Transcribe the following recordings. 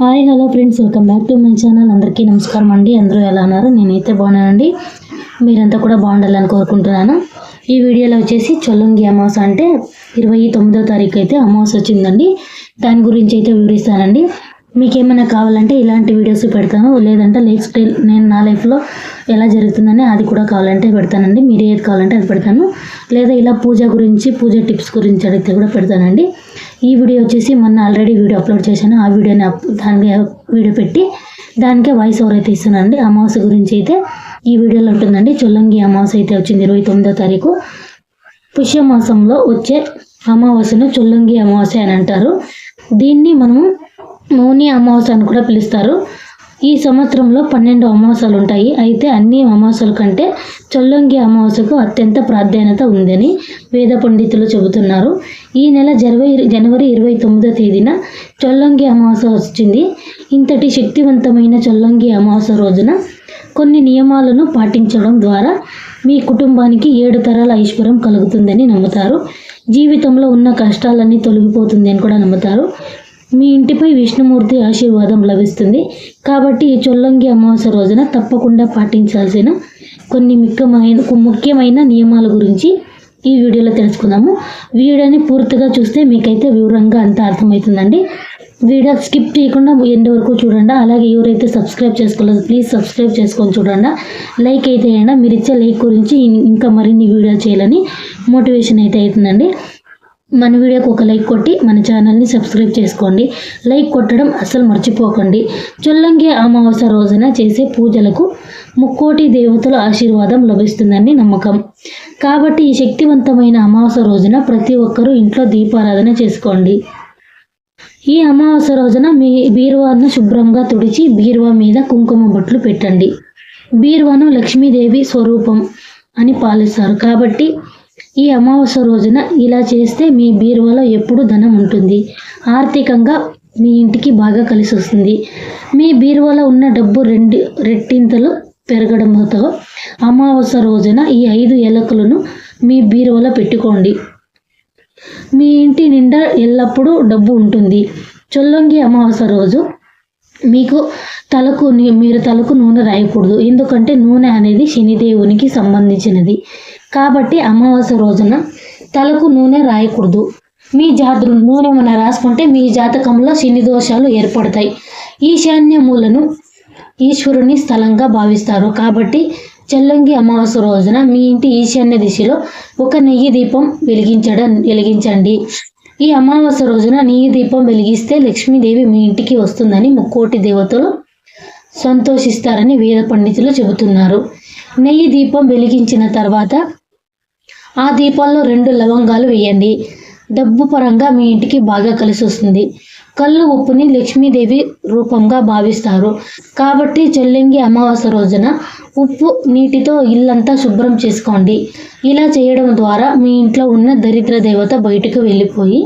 Hi hello friends welcome back to my channel. అందరికీ నమస్కారం అండి. అందరూ ఎలా ఉన్నారు? నేనైతే బాగున్నానండి. మీరంతా కూడా బాగుండాలని కోరుకుంటున్నాను. ఈ వీడియోలో వచ్చేసి చొల్లంగి అమాస అంటే ఇరవై తొమ్మిదో తారీఖు అయితే అమాస వచ్చిందండి. దాని గురించి అయితే వివరిస్తానండి. మీకు ఏమైనా కావాలంటే ఇలాంటి వీడియోస్ పెడతాను. లేదంటే లైఫ్ స్టైల్ నేను నా లైఫ్లో ఎలా జరుగుతుందని అది కూడా కావాలంటే పెడతానండి. మీరు ఏది కావాలంటే అది పెడతాను. లేదా ఇలా పూజ గురించి పూజ టిప్స్ గురించి అడిగితే కూడా పెడతానండి. ఈ వీడియో వచ్చేసి మొన్న ఆల్రెడీ వీడియో అప్లోడ్ చేశాను. ఆ వీడియోని దానికి వీడియో పెట్టి దానికే వాయిస్ ఓవర్ అయితే ఇస్తున్నానండి. అమావాస్య గురించి అయితే ఈ వీడియోలో ఉంటుందండి. చొల్లంగి అమావాస్య అయితే వచ్చింది ఇరవై తొమ్మిదో తారీఖు. పుష్యమాసంలో వచ్చే అమావాస్యను చొల్లంగి అమావాస్య అని అంటారు. దీన్ని మనము మౌని అమావాస్య అని కూడా పిలుస్తారు. ఈ సంవత్సరంలో పన్నెండు అమావాస్యలు ఉంటాయి అయితే అన్ని అమావాస్యల కంటే చొల్లంగి అమావాస్యకు అత్యంత ప్రాధాన్యత ఉందని వేద పండితులు చెబుతున్నారు. ఈ నెల జనవరి జనవరి ఇరవై తొమ్మిదో తేదీన చొల్లంగి అమావాస్య వచ్చింది. ఇంతటి శక్తివంతమైన చొల్లంగి అమావాస్య రోజున కొన్ని నియమాలను పాటించడం ద్వారా మీ కుటుంబానికి ఏడు తరాల ఐశ్వర్యం కలుగుతుందని నమ్ముతారు. జీవితంలో ఉన్న కష్టాలన్నీ తొలగిపోతుంది అని కూడా నమ్ముతారు. మీ ఇంటిపై విష్ణుమూర్తి ఆశీర్వాదం లభిస్తుంది. కాబట్టి ఈ చొల్లంగి అమావాస్య రోజున తప్పకుండా పాటించాల్సిన కొన్ని ముఖ్యమైన ముఖ్యమైన నియమాల గురించి ఈ వీడియోలో తెలుసుకుందాము. వీడియోని పూర్తిగా చూస్తే మీకైతే వివరంగా అంత అర్థమవుతుందండి. వీడియో స్కిప్ చేయకుండా ఎండ్ వరకు చూడండి. అలాగే ఎవరైతే సబ్స్క్రైబ్ చేసుకోలేదు ప్లీజ్ సబ్స్క్రైబ్ చేసుకొని చూడండి. లైక్ అయితే అయినా మీరు ఇచ్చే లైక్ గురించి ఇంకా మరిన్ని వీడియో చేయాలని మోటివేషన్ అయితే అవుతుందండి. మన వీడియోకి ఒక లైక్ కొట్టి మన ఛానల్ని సబ్స్క్రైబ్ చేసుకోండి. లైక్ కొట్టడం అస్సలు మర్చిపోకండి. చొల్లంగి అమావాస్య రోజున చేసే పూజలకు ముక్కోటి దేవతల ఆశీర్వాదం లభిస్తుందని నమ్మకం. కాబట్టి ఈ శక్తివంతమైన అమావాస్య రోజున ప్రతి ఒక్కరూ ఇంట్లో దీపారాధన చేసుకోండి. ఈ అమావాస్య రోజున మీ బీరువాను శుభ్రంగా తుడిచి బీరువా మీద కుంకుమ బొట్లు పెట్టండి. బీరువాను లక్ష్మీదేవి స్వరూపం అని పాలిస్తారు. కాబట్టి ఈ అమావాస్య రోజున ఇలా చేస్తే మీ బీరువాలో ఎప్పుడు ధనం ఉంటుంది. ఆర్థికంగా మీ ఇంటికి బాగా కలిసి వస్తుంది. మీ బీరువాలో ఉన్న డబ్బు రెండు రెట్టింతలు పెరగడంతో అమావాస్య రోజున ఈ ఐదు ఎలకలను మీ బీరువాలో పెట్టుకోండి. మీ ఇంటి నిండా ఎల్లప్పుడూ డబ్బు ఉంటుంది. చొల్లంగి అమావాస్య రోజు మీకు తలకు మీరు తలకు నూనె రాయకూడదు. ఎందుకంటే నూనె అనేది శనిదేవునికి సంబంధించినది. కాబట్టి అమావాస్య రోజున తలకు నూనె రాయకూడదు. మీ జాతరు నూనె మన రాసుకుంటే మీ జాతకంలో శని దోషాలు ఏర్పడతాయి. ఈశాన్యములను ఈశ్వరుని స్థలంగా భావిస్తారు. కాబట్టి చెల్లంగి అమావాస్య రోజున మీ ఇంటి ఈశాన్య దిశలో ఒక నెయ్యి దీపం వెలిగించడం వెలిగించండి. ఈ అమావాస్య రోజున నెయ్యి దీపం వెలిగిస్తే లక్ష్మీదేవి మీ ఇంటికి వస్తుందని ముక్కోటి దేవతలు సంతోషిస్తారని వేద పండితులు చెబుతున్నారు. నెయ్యి దీపం వెలిగించిన తర్వాత ఆ దీపాల్లో రెండు లవంగాలు వేయండి. డబ్బు పరంగా మీ ఇంటికి బాగా కలిసి వస్తుంది. కళ్ళు ఉప్పుని లక్ష్మీదేవి రూపంగా భావిస్తారు. కాబట్టి చెల్లింగి అమావాస్య రోజున ఉప్పు నీటితో ఇల్లంతా శుభ్రం చేసుకోండి. ఇలా చేయడం ద్వారా మీ ఇంట్లో ఉన్న దరిద్ర దేవత బయటకు వెళ్ళిపోయి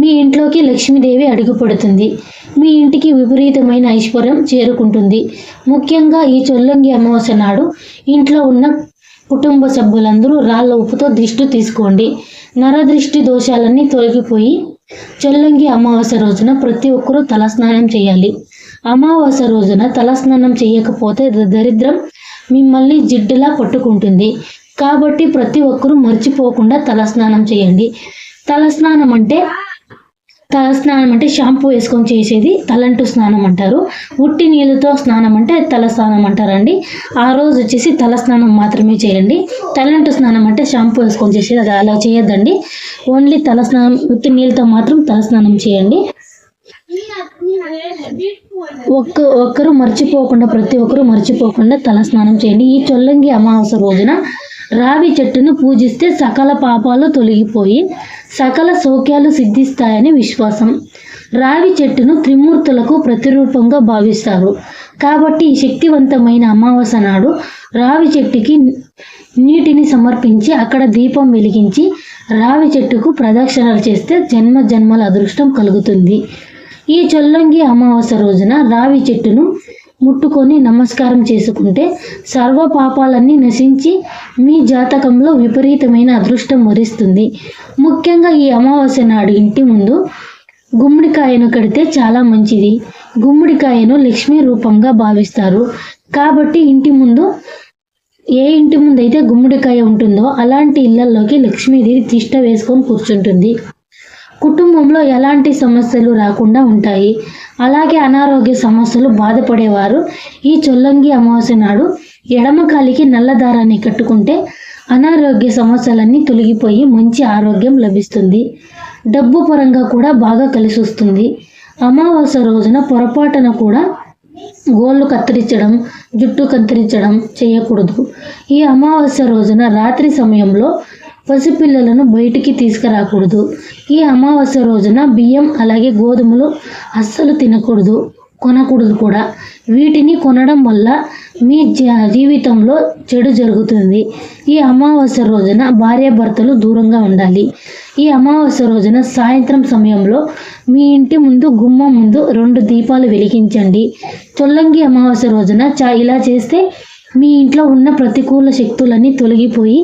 మీ ఇంట్లోకి లక్ష్మీదేవి అడుగుపడుతుంది. మీ ఇంటికి విపరీతమైన ఐశ్వర్యం చేరుకుంటుంది. ముఖ్యంగా ఈ చొల్లంగి అమావాస్య నాడు ఇంట్లో ఉన్న కుటుంబ సభ్యులందరూ రాళ్ళ ఉప్పుతో దిష్టి తీసుకోండి. నరదృష్టి దోషాలన్నీ తొలగిపోయి చెల్లంగి అమావాస్య రోజున ప్రతి ఒక్కరూ తలస్నానం చేయాలి. అమావాస్య రోజున తలస్నానం చేయకపోతే దరిద్రం మిమ్మల్ని జిడ్డులా పట్టుకుంటుంది. కాబట్టి ప్రతి ఒక్కరూ మర్చిపోకుండా తలస్నానం చేయండి. తలస్నానం అంటే తల స్నానం అంటే షాంపూ వేసుకొని చేసేది తలంటు స్నానం అంటారు. ఉట్టి నీళ్ళతో స్నానం అంటే తల స్నానం అంటారండి. ఆ రోజు వచ్చేసి తల స్నానం మాత్రమే చేయండి. తలంటు స్నానం అంటే షాంపూ వేసుకొని చేసేది అది అలా చేయొద్దండి. ఓన్లీ తల స్నానం ఉట్టి నీళ్ళతో మాత్రం తల స్నానం చేయండి. ఒక్క ఒక్కరు మర్చిపోకుండా ప్రతి ఒక్కరు మర్చిపోకుండా తల స్నానం చేయండి. ఈ చొల్లంగి అమావాస్య రోజున రావి చెట్టును పూజిస్తే సకల పాపాలు తొలగిపోయి సకల సౌఖ్యాలు సిద్ధిస్తాయని విశ్వాసం. రావి చెట్టును త్రిమూర్తులకు ప్రతిరూపంగా భావిస్తారు. కాబట్టి శక్తివంతమైన అమావాస్య నాడు రావి చెట్టుకి నీటిని సమర్పించి అక్కడ దీపం వెలిగించి రావి చెట్టుకు ప్రదక్షిణలు చేస్తే జన్మ జన్మల అదృష్టం కలుగుతుంది. ఈ చొల్లంగి అమావాస్య రోజున రావి చెట్టును ముట్టుకొని నమస్కారం చేసుకుంటే సర్వ పాపాలన్నీ నశించి మీ జాతకంలో విపరీతమైన అదృష్టం వరిస్తుంది. ముఖ్యంగా ఈ అమావాస్య నాడు ఇంటి ముందు గుమ్మడికాయను కడితే చాలా మంచిది. గుమ్మడికాయను లక్ష్మీ రూపంగా భావిస్తారు. కాబట్టి ఇంటి ముందు ఏ ఇంటి ముందు అయితే గుమ్మడికాయ ఉంటుందో అలాంటి ఇళ్ళలోకి లక్ష్మీదేవి తిష్ట వేసుకొని కూర్చుంటుంది. కుటుంబంలో ఎలాంటి సమస్యలు రాకుండా ఉంటాయి. అలాగే అనారోగ్య సమస్యలు బాధపడేవారు. ఈ చొల్లంగి అమావాస్య నాడు ఎడమ కాలికి నల్ల దారాన్ని కట్టుకుంటే అనారోగ్య సమస్యలన్నీ తొలగిపోయి మంచి ఆరోగ్యం లభిస్తుంది. డబ్బు పరంగా కూడా బాగా కలిసి వస్తుంది అమావాస్య రోజున పొరపాటున కూడా గోళ్ళు కత్తిరించడం జుట్టు కత్తిరించడం చేయకూడదు. ఈ అమావాస్య రోజున రాత్రి సమయంలో పసిపిల్లలను బయటికి తీసుకురాకూడదు. ఈ అమావాస్య రోజున బియ్యం అలాగే గోధుమలు అస్సలు తినకూడదు కొనకూడదు కూడా. వీటిని కొనడం వల్ల మీ జ- జీవితంలో చెడు జరుగుతుంది. ఈ అమావాస్య రోజున భార్యాభర్తలు దూరంగా ఉండాలి. ఈ అమావాస్య రోజున సాయంత్రం సమయంలో మీ ఇంటి ముందు గుమ్మం ముందు రెండు దీపాలు వెలిగించండి. చొల్లంగి అమావాస్య రోజున చా ఇలా చేస్తే మీ ఇంట్లో ఉన్న ప్రతికూల శక్తులన్నీ తొలగిపోయి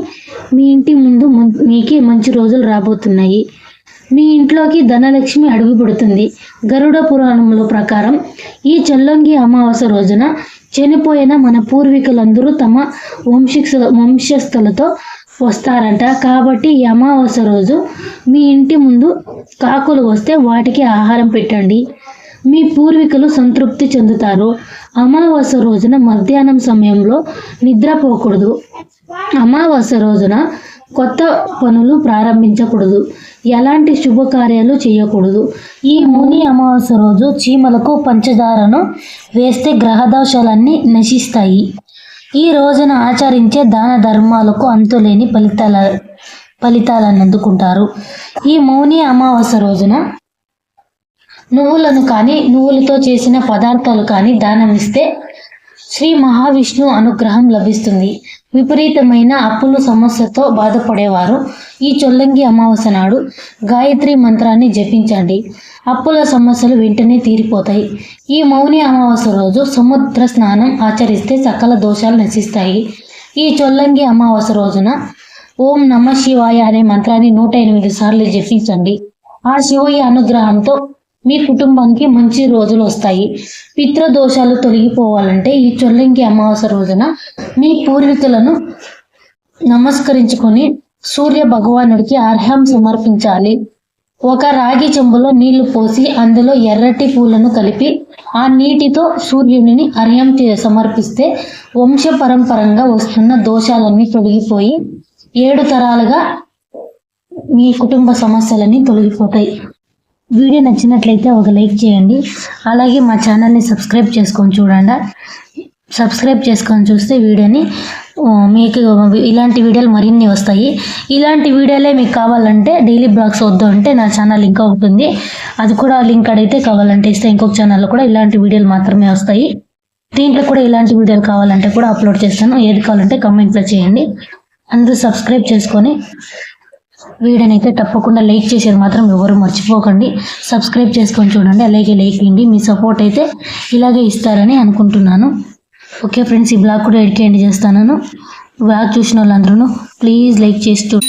మీ ఇంటి ముందు మీకే మంచి రోజులు రాబోతున్నాయి. మీ ఇంట్లోకి ధనలక్ష్మి అడుగుపెడుతుంది గరుడ పురాణంలో ప్రకారం ఈ చల్లంగి అమావాస్య రోజున చనిపోయిన మన పూర్వీకులందరూ తమ వంశిక వంశస్థులతో వస్తారంట. కాబట్టి ఈ అమావాస్య రోజు మీ ఇంటి ముందు కాకులు వస్తే వాటికి ఆహారం పెట్టండి. మీ పూర్వీకులు సంతృప్తి చెందుతారు. అమావాస్య రోజున మధ్యాహ్నం సమయంలో నిద్రపోకూడదు అమావాస్య రోజున కొత్త పనులు ప్రారంభించకూడదు. ఎలాంటి శుభకార్యాలు చేయకూడదు. ఈ ముని అమావాస్య రోజు చీమలకు పంచదారను వేస్తే గ్రహదోషాలన్నీ నశిస్తాయి. ఈ రోజున ఆచరించే దాన ధర్మాలకు అంతులేని ఫలితాల ఫలితాలను అందుకుంటారు. ఈ మౌని అమావాస్య రోజున నువ్వులను కానీ నువ్వులతో చేసిన పదార్థాలు కానీ దానం ఇస్తే శ్రీ మహావిష్ణు అనుగ్రహం లభిస్తుంది. విపరీతమైన అప్పుల సమస్యతో బాధపడేవారు. ఈ చొల్లంగి అమావాస్య నాడు గాయత్రి మంత్రాన్ని జపించండి. అప్పుల సమస్యలు వెంటనే తీరిపోతాయి. ఈ మౌని అమావాస్య రోజు సముద్ర స్నానం ఆచరిస్తే సకల దోషాలు నశిస్తాయి. ఈ చొల్లంగి అమావాస్య రోజున ఓం నమ శివాయ అనే మంత్రాన్ని నూట ఎనిమిది సార్లు జపించండి. ఆ శివయ్య అనుగ్రహంతో మీ కుటుంబానికి మంచి రోజులు వస్తాయి. పిత్రదోషాలు తొలగిపోవాలంటే ఈ చొల్లంగి అమావాస్య రోజున మీ పూర్వీకులను నమస్కరించుకొని సూర్య భగవానుడికి అర్హం సమర్పించాలి. ఒక రాగి చెంబులో నీళ్ళు పోసి అందులో ఎర్రటి పూలను కలిపి ఆ నీటితో సూర్యుడిని అర్హం సమర్పిస్తే వంశ పరంపరంగా వస్తున్న దోషాలన్నీ తొలగిపోయి ఏడు తరాలుగా మీ కుటుంబ సమస్యలన్నీ తొలగిపోతాయి. వీడియో నచ్చినట్లయితే ఒక లైక్ చేయండి. అలాగే మా ఛానల్ని సబ్స్క్రైబ్ చేసుకొని చూడండి. సబ్స్క్రైబ్ చేసుకొని చూస్తే వీడియోని మీకు ఇలాంటి వీడియోలు మరిన్ని వస్తాయి. ఇలాంటి వీడియోలే మీకు కావాలంటే డైలీ బ్లాగ్స్ వద్దు అంటే నా ఛానల్ ఇంకా ఉంటుంది అది కూడా లింక్ అడిగితే కావాలంటే ఇస్తే ఇంకొక ఛానల్లో కూడా ఇలాంటి వీడియోలు మాత్రమే వస్తాయి. దీంట్లో కూడా ఇలాంటి వీడియోలు కావాలంటే కూడా అప్లోడ్ చేస్తాను. ఏది కావాలంటే కమెంట్లో చేయండి. అందరూ సబ్స్క్రైబ్ చేసుకొని వీడనైతే తప్పకుండా లైక్ చేసేది మాత్రం ఎవరు మర్చిపోకండి. సబ్స్క్రైబ్ చేసుకొని చూడండి. అలాగే లైక్ ఇండి మీ సపోర్ట్ అయితే ఇలాగే ఇస్తారని అనుకుంటున్నాను. ఓకే ఫ్రెండ్స్ ఈ బ్లాగ్ కూడా ఎడిట్ చేస్తాను. బ్లాగ్ చూసిన వాళ్ళందరూ ప్లీజ్ లైక్ చేస్తూ